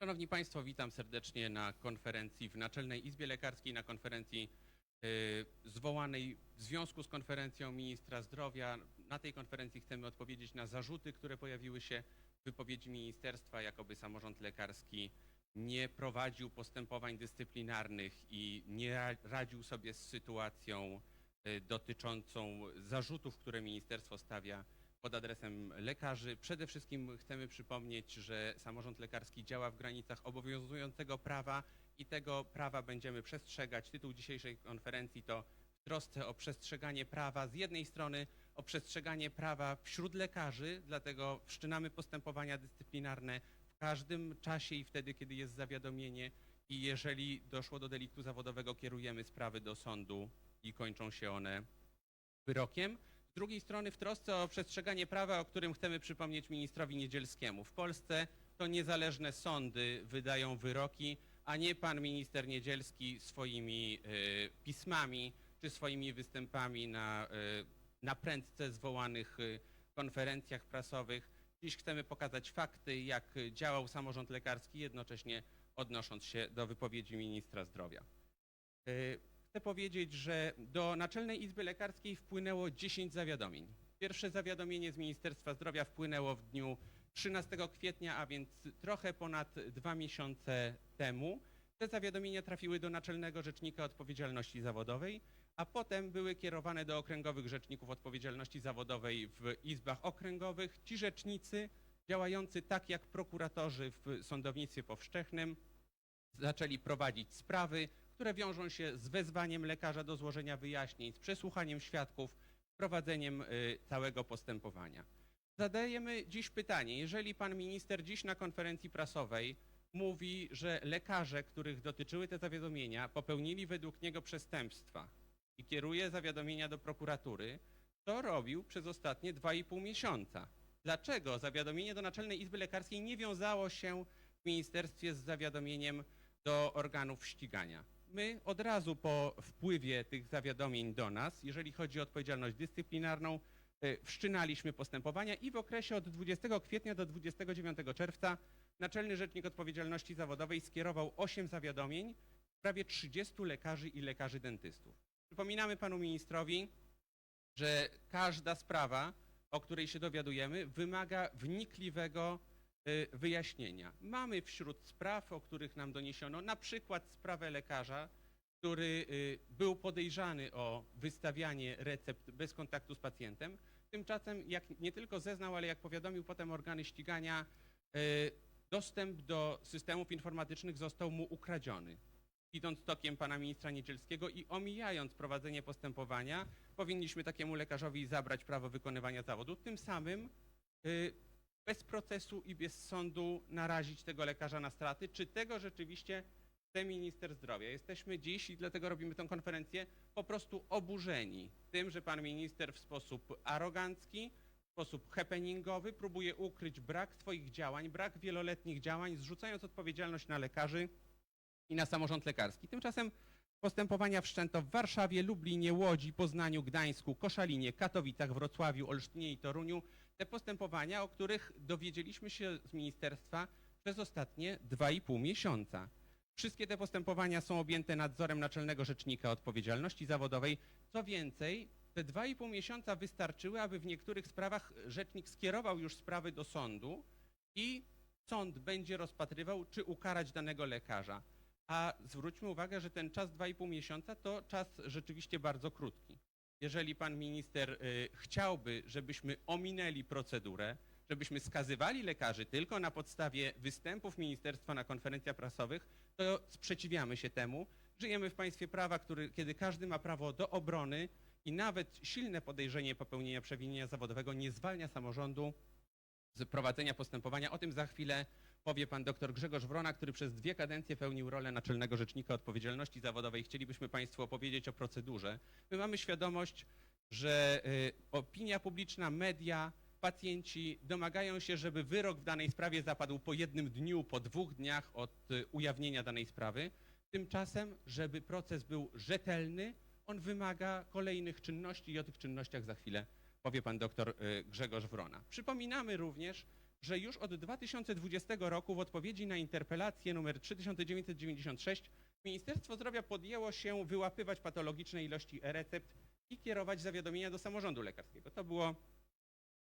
Szanowni Państwo, witam serdecznie na konferencji w Naczelnej Izbie Lekarskiej, na konferencji y, zwołanej w związku z konferencją ministra zdrowia. Na tej konferencji chcemy odpowiedzieć na zarzuty, które pojawiły się w wypowiedzi ministerstwa, jakoby samorząd lekarski nie prowadził postępowań dyscyplinarnych i nie ra- radził sobie z sytuacją y, dotyczącą zarzutów, które ministerstwo stawia pod adresem lekarzy. Przede wszystkim chcemy przypomnieć, że samorząd lekarski działa w granicach obowiązującego prawa i tego prawa będziemy przestrzegać. Tytuł dzisiejszej konferencji to w trosce o przestrzeganie prawa. Z jednej strony o przestrzeganie prawa wśród lekarzy, dlatego wszczynamy postępowania dyscyplinarne w każdym czasie i wtedy, kiedy jest zawiadomienie i jeżeli doszło do deliktu zawodowego, kierujemy sprawy do sądu i kończą się one wyrokiem. Drugiej strony w trosce o przestrzeganie prawa, o którym chcemy przypomnieć ministrowi Niedzielskiemu. W Polsce to niezależne sądy wydają wyroki, a nie pan minister Niedzielski swoimi y, pismami czy swoimi występami na, y, na prędce zwołanych y, konferencjach prasowych. Dziś chcemy pokazać fakty, jak działał samorząd lekarski, jednocześnie odnosząc się do wypowiedzi ministra zdrowia. Y, Chcę powiedzieć, że do Naczelnej Izby Lekarskiej wpłynęło 10 zawiadomień. Pierwsze zawiadomienie z Ministerstwa Zdrowia wpłynęło w dniu 13 kwietnia, a więc trochę ponad dwa miesiące temu. Te zawiadomienia trafiły do Naczelnego Rzecznika Odpowiedzialności Zawodowej, a potem były kierowane do okręgowych rzeczników odpowiedzialności zawodowej w izbach okręgowych. Ci rzecznicy, działający tak jak prokuratorzy w sądownictwie powszechnym, zaczęli prowadzić sprawy, które wiążą się z wezwaniem lekarza do złożenia wyjaśnień, z przesłuchaniem świadków, prowadzeniem y, całego postępowania. Zadajemy dziś pytanie, jeżeli pan minister dziś na konferencji prasowej mówi, że lekarze, których dotyczyły te zawiadomienia, popełnili według niego przestępstwa i kieruje zawiadomienia do prokuratury, to robił przez ostatnie dwa i pół miesiąca. Dlaczego zawiadomienie do Naczelnej Izby Lekarskiej nie wiązało się w ministerstwie z zawiadomieniem do organów ścigania? My od razu po wpływie tych zawiadomień do nas, jeżeli chodzi o odpowiedzialność dyscyplinarną, y, wszczynaliśmy postępowania i w okresie od 20 kwietnia do 29 czerwca Naczelny Rzecznik Odpowiedzialności Zawodowej skierował 8 zawiadomień w sprawie 30 lekarzy i lekarzy dentystów. Przypominamy panu ministrowi, że każda sprawa, o której się dowiadujemy, wymaga wnikliwego wyjaśnienia. Mamy wśród spraw, o których nam doniesiono, na przykład sprawę lekarza, który y, był podejrzany o wystawianie recept bez kontaktu z pacjentem. Tymczasem, jak nie tylko zeznał, ale jak powiadomił potem organy ścigania, y, dostęp do systemów informatycznych został mu ukradziony. Idąc tokiem pana ministra Niedzielskiego i omijając prowadzenie postępowania, powinniśmy takiemu lekarzowi zabrać prawo wykonywania zawodu. Tym samym bez procesu i bez sądu narazić tego lekarza na straty. Czy tego rzeczywiście chce minister zdrowia? Jesteśmy dziś i dlatego robimy tę konferencję po prostu oburzeni tym, że pan minister w sposób arogancki, w sposób happeningowy próbuje ukryć brak swoich działań, brak wieloletnich działań, zrzucając odpowiedzialność na lekarzy i na samorząd lekarski. Tymczasem postępowania wszczęto w Warszawie, Lublinie, Łodzi, Poznaniu, Gdańsku, Koszalinie, Katowicach, Wrocławiu, Olsztynie i Toruniu. Te postępowania, o których dowiedzieliśmy się z ministerstwa przez ostatnie dwa i pół miesiąca. Wszystkie te postępowania są objęte nadzorem Naczelnego Rzecznika Odpowiedzialności Zawodowej. Co więcej, te dwa i pół miesiąca wystarczyły, aby w niektórych sprawach rzecznik skierował już sprawy do sądu i sąd będzie rozpatrywał, czy ukarać danego lekarza. A zwróćmy uwagę, że ten czas 2,5 miesiąca to czas rzeczywiście bardzo krótki. Jeżeli pan minister y, chciałby, żebyśmy ominęli procedurę, żebyśmy skazywali lekarzy tylko na podstawie występów ministerstwa na konferencjach prasowych, to sprzeciwiamy się temu. Żyjemy w państwie prawa, który, kiedy każdy ma prawo do obrony i nawet silne podejrzenie popełnienia przewinienia zawodowego nie zwalnia samorządu z prowadzenia postępowania. O tym za chwilę powie pan dr Grzegorz Wrona, który przez dwie kadencje pełnił rolę Naczelnego Rzecznika Odpowiedzialności Zawodowej. Chcielibyśmy państwu opowiedzieć o procedurze. My mamy świadomość, że y, opinia publiczna, media, pacjenci domagają się, żeby wyrok w danej sprawie zapadł po jednym dniu, po dwóch dniach od y, ujawnienia danej sprawy. Tymczasem, żeby proces był rzetelny, on wymaga kolejnych czynności i o tych czynnościach za chwilę powie pan doktor y, Grzegorz Wrona. Przypominamy również, że już od 2020 roku w odpowiedzi na interpelację numer 3996 Ministerstwo Zdrowia podjęło się wyłapywać patologiczne ilości e-recept i kierować zawiadomienia do samorządu lekarskiego. To było,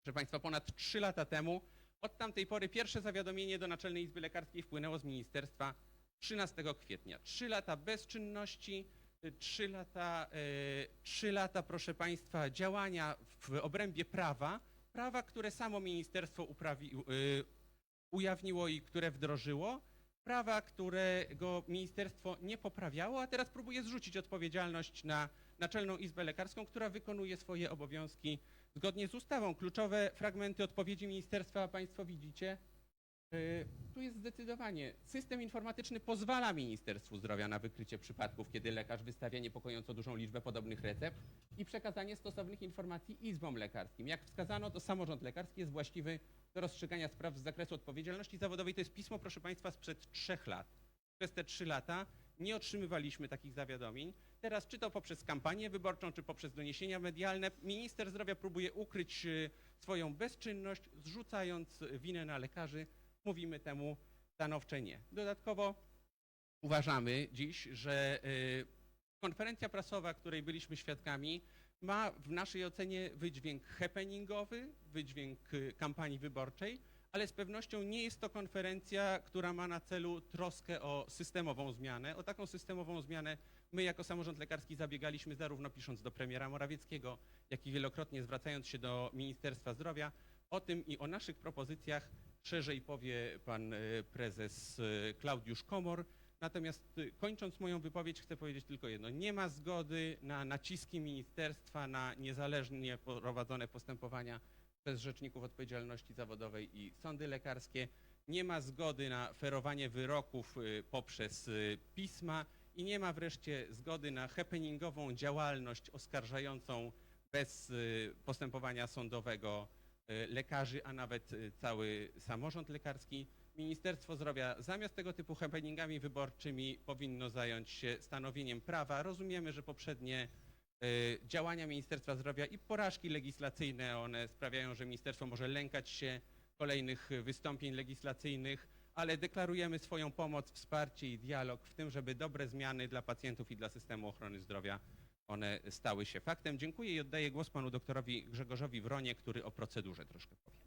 proszę Państwa, ponad 3 lata temu. Od tamtej pory pierwsze zawiadomienie do Naczelnej Izby Lekarskiej wpłynęło z ministerstwa 13 kwietnia. Trzy lata bezczynności, y, trzy lata, y, trzy lata, proszę Państwa, działania w obrębie prawa, prawa, które samo ministerstwo uprawi, y, ujawniło i które wdrożyło, prawa, którego ministerstwo nie poprawiało, a teraz próbuje zrzucić odpowiedzialność na Naczelną Izbę Lekarską, która wykonuje swoje obowiązki zgodnie z ustawą. Kluczowe fragmenty odpowiedzi ministerstwa Państwo widzicie. Y, Tu jest zdecydowanie. System informatyczny pozwala Ministerstwu Zdrowia na wykrycie przypadków, kiedy lekarz wystawia niepokojąco dużą liczbę podobnych recept i przekazanie stosownych informacji izbom lekarskim. Jak wskazano, to samorząd lekarski jest właściwy do rozstrzygania spraw z zakresu odpowiedzialności zawodowej. To jest pismo, proszę Państwa, sprzed trzech lat. Przez te trzy lata nie otrzymywaliśmy takich zawiadomień. Teraz, czy to poprzez kampanię wyborczą, czy poprzez doniesienia medialne, minister zdrowia próbuje ukryć y, swoją bezczynność, zrzucając winę na lekarzy. Mówimy temu stanowcze nie. Dodatkowo uważamy dziś, że y, konferencja prasowa, której byliśmy świadkami, ma w naszej ocenie wydźwięk happeningowy, wydźwięk y, kampanii wyborczej, ale z pewnością nie jest to konferencja, która ma na celu troskę o systemową zmianę. O taką systemową zmianę my jako samorząd lekarski zabiegaliśmy zarówno pisząc do premiera Morawieckiego, jak i wielokrotnie zwracając się do Ministerstwa Zdrowia. O tym i o naszych propozycjach szerzej powie pan y, prezes y, Klaudiusz Komor. Natomiast y, kończąc moją wypowiedź chcę powiedzieć tylko jedno. Nie ma zgody na naciski ministerstwa na niezależnie prowadzone postępowania przez rzeczników odpowiedzialności zawodowej i sądy lekarskie. Nie ma zgody na ferowanie wyroków poprzez pisma i nie ma wreszcie zgody na happeningową działalność oskarżającą bez postępowania sądowego lekarzy, a nawet y, cały samorząd lekarski. Ministerstwo Zdrowia zamiast tego typu happeningami wyborczymi powinno zająć się stanowieniem prawa. Rozumiemy, że poprzednie y, działania Ministerstwa Zdrowia i porażki legislacyjne, one sprawiają, że ministerstwo może lękać się kolejnych wystąpień legislacyjnych, ale deklarujemy swoją pomoc, wsparcie i dialog w tym, żeby dobre zmiany dla pacjentów i dla systemu ochrony zdrowia one stały się faktem. Dziękuję i oddaję głos panu doktorowi Grzegorzowi Wronie, który o procedurze troszkę powie.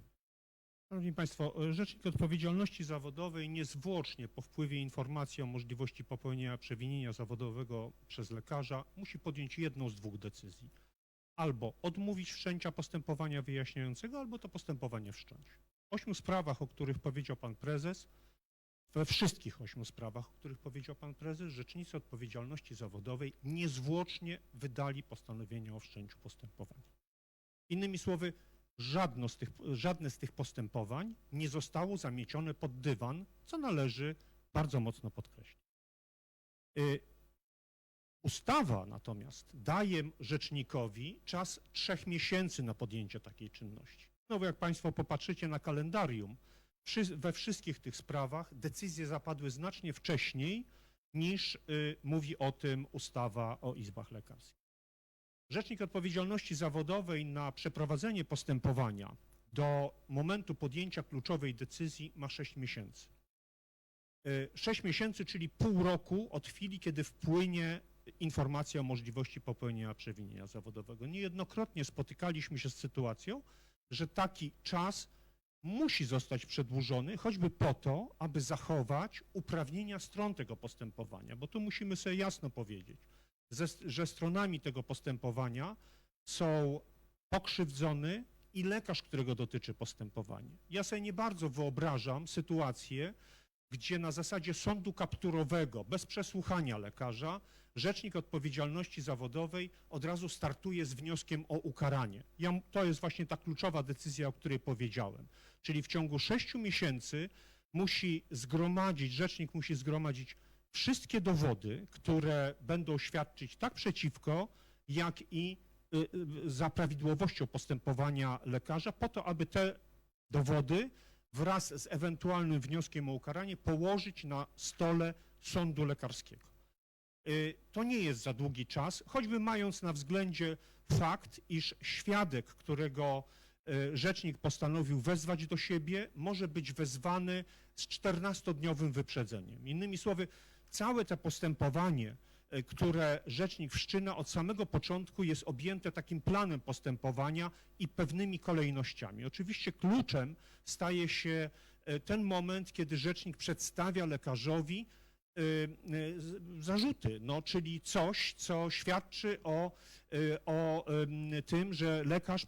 Szanowni Państwo, Rzecznik Odpowiedzialności Zawodowej niezwłocznie po wpływie informacji o możliwości popełnienia przewinienia zawodowego przez lekarza musi podjąć jedną z dwóch decyzji. Albo odmówić wszczęcia postępowania wyjaśniającego, albo to postępowanie wszcząć. W ośmiu sprawach, o których powiedział Pan Prezes, we wszystkich ośmiu sprawach, o których powiedział Pan Prezes, Rzecznicy Odpowiedzialności Zawodowej niezwłocznie wydali postanowienie o wszczęciu postępowania. Innymi słowy, żadno z tych, żadne z tych postępowań nie zostało zamiecione pod dywan, co należy bardzo mocno podkreślić. Y, Ustawa natomiast daje rzecznikowi czas trzech miesięcy na podjęcie takiej czynności. Znowu, jak Państwo popatrzycie na kalendarium, we wszystkich tych sprawach decyzje zapadły znacznie wcześniej niż y, mówi o tym ustawa o izbach lekarskich. Rzecznik odpowiedzialności zawodowej na przeprowadzenie postępowania do momentu podjęcia kluczowej decyzji ma 6 miesięcy. 6 miesięcy, czyli pół roku od chwili, kiedy wpłynie informacja o możliwości popełnienia przewinienia zawodowego. Niejednokrotnie spotykaliśmy się z sytuacją, że taki czas musi zostać przedłużony, choćby po to, aby zachować uprawnienia stron tego postępowania, bo tu musimy sobie jasno powiedzieć, że stronami tego postępowania są pokrzywdzony i lekarz, którego dotyczy postępowanie. Ja sobie nie bardzo wyobrażam sytuację, gdzie na zasadzie sądu kapturowego, bez przesłuchania lekarza, rzecznik odpowiedzialności zawodowej od razu startuje z wnioskiem o ukaranie. Ja, to jest właśnie ta kluczowa decyzja, o której powiedziałem. Czyli w ciągu sześciu miesięcy musi zgromadzić, rzecznik musi zgromadzić wszystkie dowody, które będą świadczyć tak przeciwko, jak i y, y, za prawidłowością postępowania lekarza, po to, aby te dowody wraz z ewentualnym wnioskiem o ukaranie położyć na stole sądu lekarskiego. Y, To nie jest za długi czas, choćby mając na względzie fakt, iż świadek, którego e, rzecznik postanowił wezwać do siebie, może być wezwany z 14-dniowym wyprzedzeniem. Innymi słowy, całe to postępowanie, e, które rzecznik wszczyna od samego początku jest objęte takim planem postępowania i pewnymi kolejnościami. Oczywiście kluczem staje się ten moment, kiedy rzecznik przedstawia lekarzowi y, y, zarzuty, no, czyli coś, co świadczy o, y, o ym, tym, że lekarz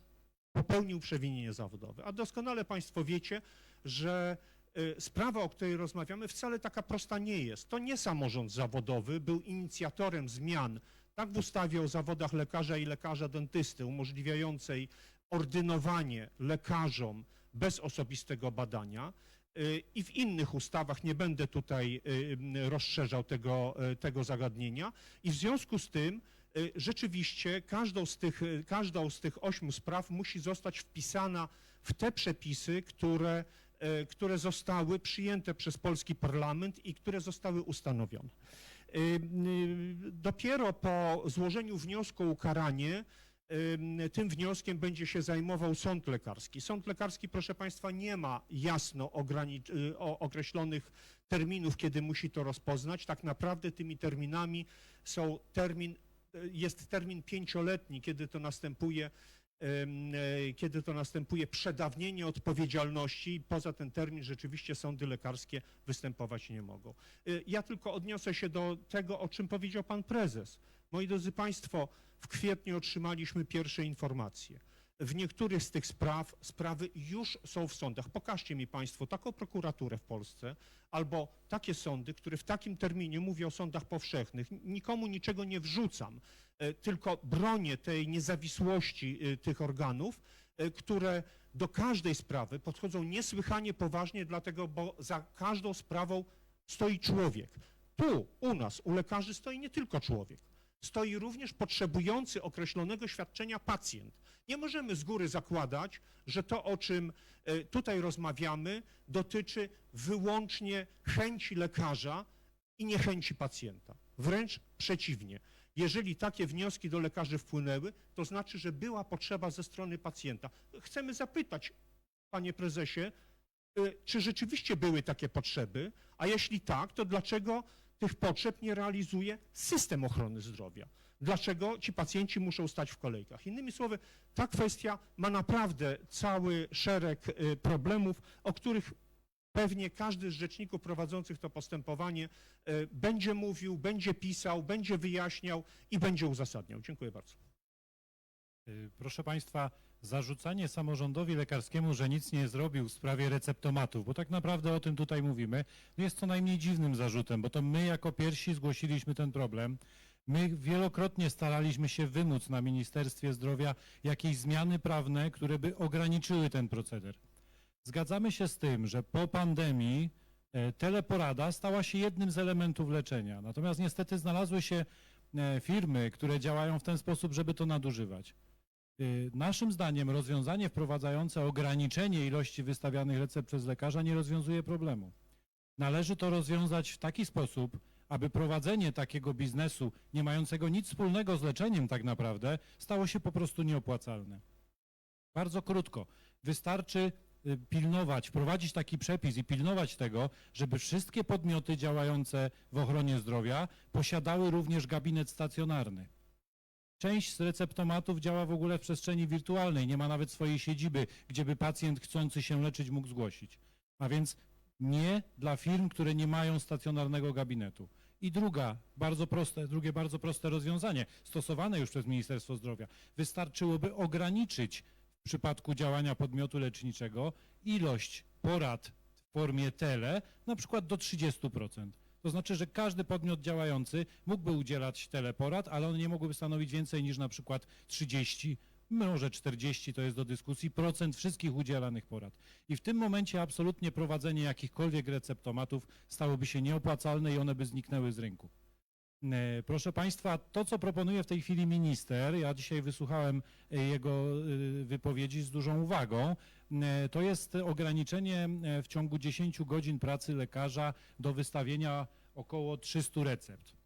popełnił przewinienie zawodowe. A doskonale Państwo wiecie, że y, sprawa, o której rozmawiamy, wcale taka prosta nie jest. To nie samorząd zawodowy był inicjatorem zmian tak w ustawie o zawodach lekarza i lekarza dentysty umożliwiającej ordynowanie lekarzom bez osobistego badania y, i w innych ustawach, nie będę tutaj y, rozszerzał tego, y, tego zagadnienia i w związku z tym y, rzeczywiście każdą z, tych, każdą z tych ośmiu spraw musi zostać wpisana w te przepisy, które, które zostały przyjęte przez polski parlament i które zostały ustanowione. Dopiero po złożeniu wniosku o ukaranie Tym wnioskiem będzie się zajmował sąd lekarski. Sąd lekarski, proszę Państwa, nie ma jasno y, określonych terminów, kiedy musi to rozpoznać. Tak naprawdę tymi terminami są termin, y, jest termin pięcioletni, kiedy to następuje, y, kiedy to następuje przedawnienie odpowiedzialności i poza ten termin rzeczywiście sądy lekarskie występować nie mogą. Ja tylko odniosę się do tego, o czym powiedział Pan Prezes. Moi drodzy Państwo, w kwietniu otrzymaliśmy pierwsze informacje. W niektórych z tych spraw sprawy już są w sądach. Pokażcie mi Państwo taką prokuraturę w Polsce albo takie sądy, które w takim terminie, mówię o sądach powszechnych, nikomu niczego nie wrzucam, e, tylko bronię tej niezawisłości e, tych organów, e, które do każdej sprawy podchodzą niesłychanie poważnie, dlatego, bo za każdą sprawą stoi człowiek. Tu, u nas, u lekarzy stoi nie tylko człowiek stoi również potrzebujący określonego świadczenia pacjent. Nie możemy z góry zakładać, że to, o czym e, tutaj rozmawiamy, dotyczy wyłącznie chęci lekarza i niechęci pacjenta. Wręcz przeciwnie. Jeżeli takie wnioski do lekarzy wpłynęły, to znaczy, że była potrzeba ze strony pacjenta. Chcemy zapytać, panie prezesie, y, czy rzeczywiście były takie potrzeby, a jeśli tak, to dlaczego tych potrzeb nie realizuje system ochrony zdrowia? Dlaczego ci pacjenci muszą stać w kolejkach? Innymi słowy, ta kwestia ma naprawdę cały szereg y, problemów, o których pewnie każdy z rzeczników prowadzących to postępowanie y, będzie mówił, będzie pisał, będzie wyjaśniał i będzie uzasadniał. Dziękuję bardzo. Y, Proszę Państwa, zarzucanie samorządowi lekarskiemu, że nic nie zrobił w sprawie receptomatów, bo tak naprawdę o tym tutaj mówimy, jest co najmniej dziwnym zarzutem, bo to my jako pierwsi zgłosiliśmy ten problem. My wielokrotnie staraliśmy się wymóc na Ministerstwie Zdrowia jakieś zmiany prawne, które by ograniczyły ten proceder. Zgadzamy się z tym, że po pandemii e, teleporada stała się jednym z elementów leczenia. Natomiast niestety znalazły się e, firmy, które działają w ten sposób, żeby to nadużywać. Y, Naszym zdaniem rozwiązanie wprowadzające ograniczenie ilości wystawianych recept przez lekarza nie rozwiązuje problemu. Należy to rozwiązać w taki sposób, aby prowadzenie takiego biznesu, nie mającego nic wspólnego z leczeniem tak naprawdę, stało się po prostu nieopłacalne. Bardzo krótko. Wystarczy y, pilnować, wprowadzić taki przepis i pilnować tego, żeby wszystkie podmioty działające w ochronie zdrowia posiadały również gabinet stacjonarny. Część z receptomatów działa w ogóle w przestrzeni wirtualnej, nie ma nawet swojej siedziby, gdzie by pacjent chcący się leczyć mógł zgłosić. A więc nie dla firm, które nie mają stacjonarnego gabinetu. I druga, bardzo proste, drugie bardzo proste rozwiązanie, stosowane już przez Ministerstwo Zdrowia. Wystarczyłoby ograniczyć w przypadku działania podmiotu leczniczego ilość porad w formie tele, na przykład do 30%. To znaczy, że każdy podmiot działający mógłby udzielać teleporad, ale one nie mogłyby stanowić więcej niż na przykład 30, może 40, to jest do dyskusji, procent wszystkich udzielanych porad. I w tym momencie absolutnie prowadzenie jakichkolwiek receptomatów stałoby się nieopłacalne i one by zniknęły z rynku. E, Proszę Państwa, to co proponuje w tej chwili minister, ja dzisiaj wysłuchałem e, jego e, wypowiedzi z dużą uwagą, to jest ograniczenie w ciągu 10 godzin pracy lekarza do wystawienia około 300 recept.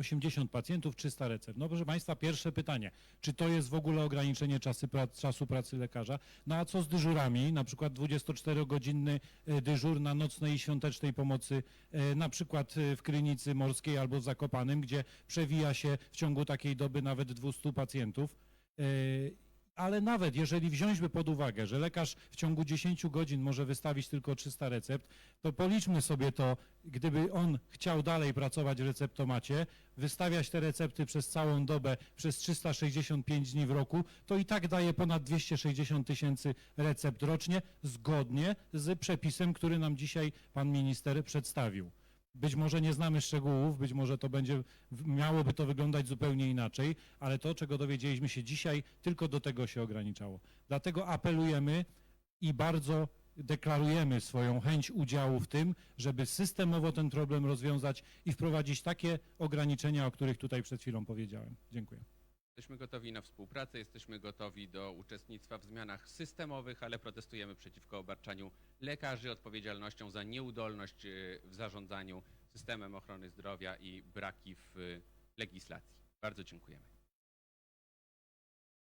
80 pacjentów, 300 recept. No proszę Państwa, pierwsze pytanie, czy to jest w ogóle ograniczenie prac, czasu pracy lekarza? No a co z dyżurami, na przykład 24-godzinny e, dyżur na nocnej i świątecznej pomocy, e, na przykład e, w Krynicy Morskiej albo w Zakopanym, gdzie przewija się w ciągu takiej doby nawet 200 pacjentów. Ale nawet jeżeli wziąć by pod uwagę, że lekarz w ciągu 10 godzin może wystawić tylko 300 recept, to policzmy sobie to, gdyby on chciał dalej pracować w receptomacie, wystawiać te recepty przez całą dobę, przez 365 dni w roku, to i tak daje ponad 260 tysięcy recept rocznie, zgodnie z przepisem, który nam dzisiaj pan minister przedstawił. Być może nie znamy szczegółów, być może to będzie, miałoby to wyglądać zupełnie inaczej, ale to, czego dowiedzieliśmy się dzisiaj, tylko do tego się ograniczało. Dlatego apelujemy i bardzo deklarujemy swoją chęć udziału w tym, żeby systemowo ten problem rozwiązać i wprowadzić takie ograniczenia, o których tutaj przed chwilą powiedziałem. Dziękuję. Jesteśmy gotowi na współpracę, jesteśmy gotowi do uczestnictwa w zmianach systemowych, ale protestujemy przeciwko obarczaniu lekarzy odpowiedzialnością za nieudolność y, w zarządzaniu systemem ochrony zdrowia i braki w y, legislacji. Bardzo dziękujemy.